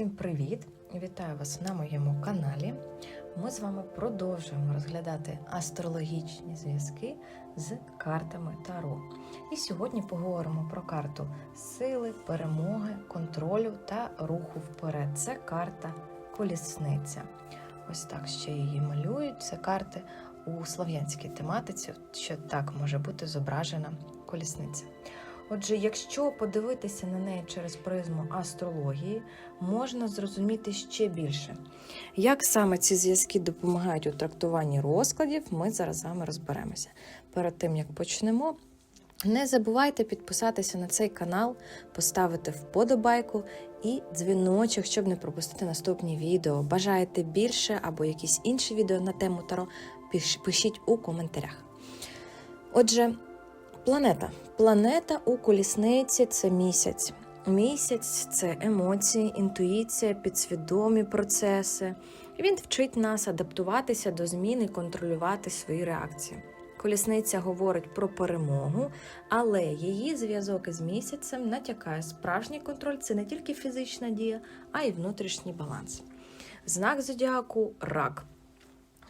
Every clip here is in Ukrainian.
Всім привіт! Вітаю вас на моєму каналі. Ми з вами продовжуємо розглядати астрологічні зв'язки з картами Таро. І сьогодні поговоримо про карту сили, перемоги, контролю та руху вперед. Це карта колісниця. Ось так ще її малюють. Це карти у слов'янській тематиці, що так може бути зображена колісниця. Отже, якщо подивитися на неї через призму астрології, можна зрозуміти ще більше. Як саме ці зв'язки допомагають у трактуванні розкладів, ми зараз з вами розберемося. Перед тим як почнемо, не забувайте підписатися на цей канал, поставити вподобайку і дзвіночок, щоб не пропустити наступні відео. Бажаєте більше або якісь інші відео на тему Таро, пишіть у коментарях. Отже, планета. Планета у колісниці це місяць. Місяць це емоції, інтуїція, підсвідомі процеси. Він вчить нас адаптуватися до змін і контролювати свої реакції. Колісниця говорить про перемогу, але її зв'язок із місяцем натякає справжній контроль це не тільки фізична дія, а й внутрішній баланс. Знак зодіаку рак.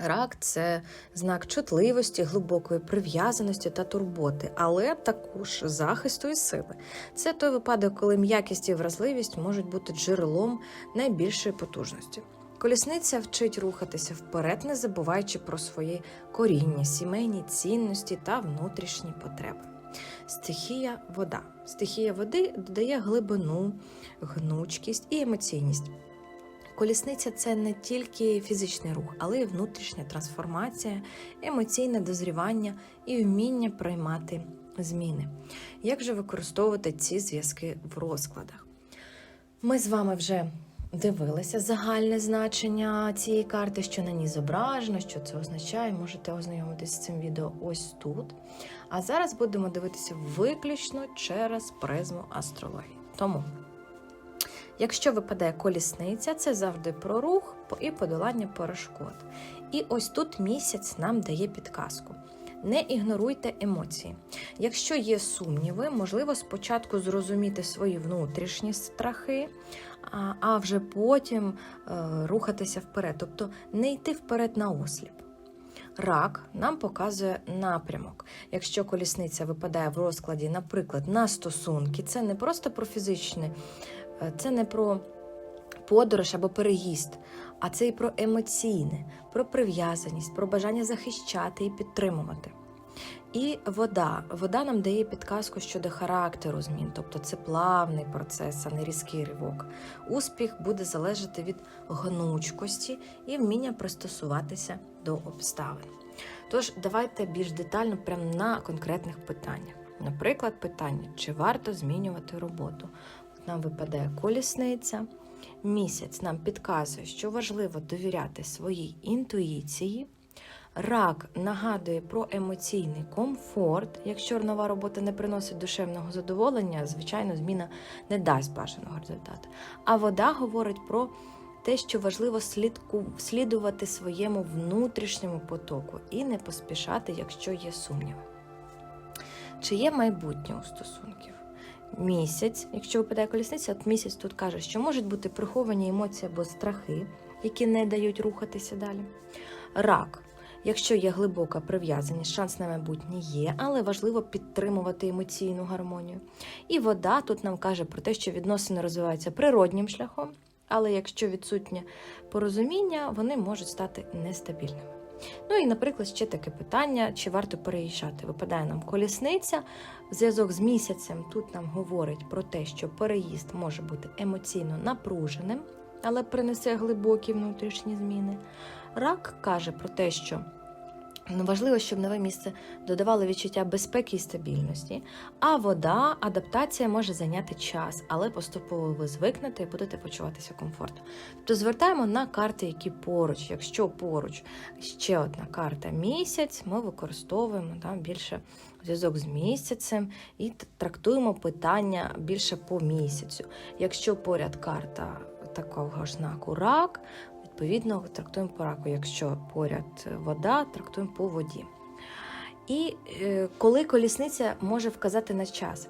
Рак це знак чутливості, глибокої прив'язаності та турботи, але також захисту і сили. Це той випадок, коли м'якість і вразливість можуть бути джерелом найбільшої потужності. Колісниця вчить рухатися вперед, не забуваючи про свої коріння, сімейні цінності та внутрішні потреби. Стихія вода. Стихія води додає глибину, гнучкість і емоційність. Колісниця це не тільки фізичний рух, але й внутрішня трансформація, емоційне дозрівання і вміння приймати зміни. Як же використовувати ці зв'язки в розкладах? Ми з вами вже дивилися загальне значення цієї карти, що на ній зображено, що це означає. Можете ознайомитися з цим відео ось тут. А зараз будемо дивитися виключно через призму астрології. Тому. Якщо випадає колісниця, це завжди про рух і подолання перешкод. І ось тут місяць нам дає підказку. Не ігноруйте емоції. Якщо є сумніви, можливо спочатку зрозуміти свої внутрішні страхи, а- вже потім е, рухатися вперед, тобто не йти вперед на осліп. Рак нам показує напрямок. Якщо колісниця випадає в розкладі, наприклад, на стосунки, це не просто про фізичне, це не про подорож або переїзд, а це і про емоційне, про прив'язаність, про бажання захищати і підтримувати. І вода. Вода нам дає підказку щодо характеру змін, тобто це плавний процес, а не різкий ривок. Успіх буде залежати від гнучкості і вміння пристосуватися до обставин. Тож давайте більш детально прямо на конкретних питаннях. Наприклад, питання, чи варто змінювати роботу? Нам випадає колісниця. Місяць нам підказує, що важливо довіряти своїй інтуїції. Рак нагадує про емоційний комфорт. Якщо нова робота не приносить душевного задоволення, звичайно, зміна не дасть бажаного результату. А вода говорить про те, що важливо слідку, слідувати своєму внутрішньому потоку і не поспішати, якщо є сумніви. Чи є майбутнє у стосунків? Місяць, якщо випадає колісниця, от місяць тут каже, що можуть бути приховані емоції або страхи, які не дають рухатися далі. Рак. Якщо є глибока прив'язаність, шанс на майбутнє є, але важливо підтримувати емоційну гармонію. І вода тут нам каже про те, що відносини розвиваються природнім шляхом, але якщо відсутнє порозуміння, вони можуть стати нестабільними. Ну і, наприклад, ще таке питання: чи варто переїжджати? Випадає нам колісниця. Зв'язок з місяцем тут нам говорить про те, що переїзд може бути емоційно напруженим, але принесе глибокі внутрішні зміни. Рак каже про те, що важливо, щоб нове місце додавало відчуття безпеки і стабільності. А вода, адаптація може зайняти час, але поступово ви звикнете і будете почуватися комфортно. Тобто звертаємо на карти, які поруч. Якщо поруч ще одна карта місяць, ми використовуємо да, більше зв'язок з місяцем і трактуємо питання більше по місяцю. Якщо поряд карта такого ж знаку рак, відповідно трактуємо по раку. Якщо поряд вода, трактуємо по воді. І е, коли колісниця може вказати на час.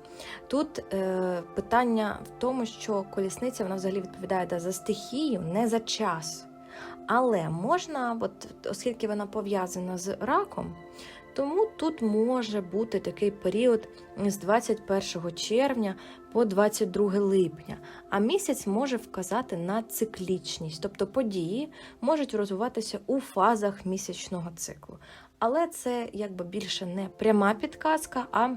Тут е, питання в тому, що колісниця вона взагалі відповідає да, за стихію, не за час. Але можна, от, оскільки вона пов'язана з раком, тому тут може бути такий період з 21 червня по 22 липня, а місяць може вказати на циклічність, тобто події можуть розвиватися у фазах місячного циклу. Але це якби більше не пряма підказка, а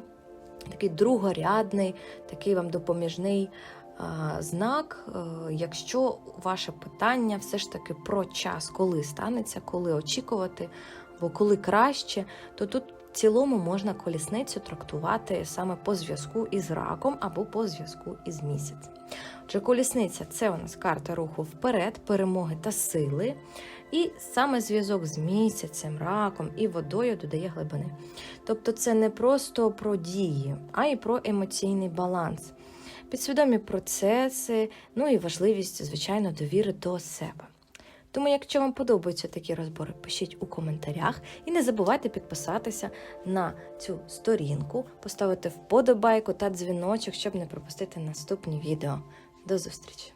такий другорядний, такий вам допоміжний знак, е, якщо ваше питання все ж таки про час, коли станеться, коли очікувати, або коли краще, то тут в цілому можна колісницю трактувати саме по зв'язку із раком або по зв'язку із місяцем. Отже, колісниця це у нас карта руху вперед, перемоги та сили. І саме зв'язок з місяцем, раком і водою додає глибини. Тобто це не просто про дії, а й про емоційний баланс, підсвідомі процеси, ну і важливість, звичайно, довіри до себе. Тому, якщо вам подобаються такі розбори, пишіть у коментарях і не забувайте підписатися на цю сторінку, поставити вподобайку та дзвіночок, щоб не пропустити наступні відео. До зустрічі!